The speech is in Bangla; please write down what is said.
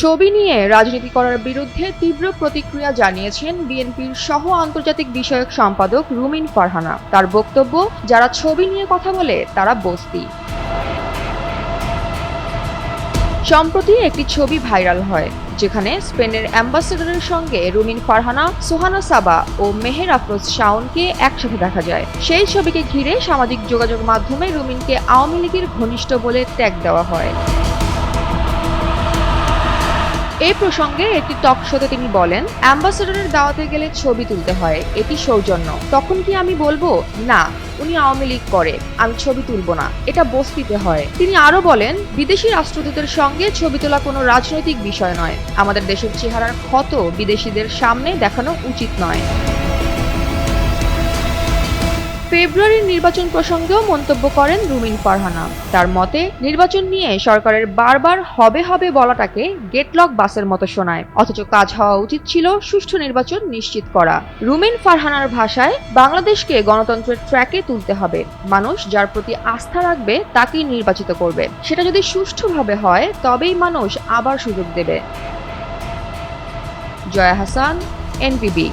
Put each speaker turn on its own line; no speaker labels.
ছবি নিয়ে রাজনীতি করার বিরুদ্ধে তীব্র প্রতিক্রিয়া জানিয়েছেন বিএনপির সহ আন্তর্জাতিক বিষয়ক সম্পাদক রুমিন ফারহানা। তার বক্তব্য, যারা ছবি নিয়ে কথা বলে, তারা বস্তি। সম্প্রতি একটি ছবি ভাইরাল হয়, যেখানে স্পেনের অ্যাম্বাসেডরের সঙ্গে রুমিন ফারহানা, সোহানা সাবা ও মেহের আফরোজ শাওনকে একসাথে দেখা যায়। সেই ছবিকে ঘিরে সামাজিক যোগাযোগ মাধ্যমে রুমিনকে আওয়ামী লীগের ঘনিষ্ঠ বলে ট্যাগ দেওয়া হয়। এই প্রসঙ্গে একটি টক শোতে তিনি বলেন অ্যাম্বাসেডরের দাওয়াতে গেলে ছবি তুলতে হয়, এটি সৌজন্য। তখন কি আমি বলব? না, উনি আওয়ামী লীগ করে, আমি ছবি তুলব না, এটা বস্তিতে হয়। তিনি আরও বলেন, বিদেশি রাষ্ট্রদূতের সঙ্গে ছবি তোলা কোনো রাজনৈতিক বিষয় নয়। আমাদের দেশের চেহারার ক্ষত বিদেশিদের সামনে দেখানো উচিত নয়। ফেব্রুয়ারির নির্বাচন প্রসঙ্গেও মন্তব্য করেন রুমিন ফারহানা। তার মতে, নির্বাচন নিয়ে সরকারের বারবার হবে হবে বলাটাকে গেটলক বাসের মতো শোনায়। অথচ কাজ হওয়া উচিত ছিল সুষ্ঠু নির্বাচন নিশ্চিত করা। রুমিন ফারহানার ভাষায়, বাংলাদেশকে গণতন্ত্রের ট্র্যাকে তুলতে হবে। মানুষ যার প্রতি আস্থা রাখবে, তাকেই নির্বাচিত করবে। সেটা যদি সুষ্ঠুভাবে হয়, তবেই মানুষ আবার সুযোগ দেবে। জয়া হাসান এনপিবি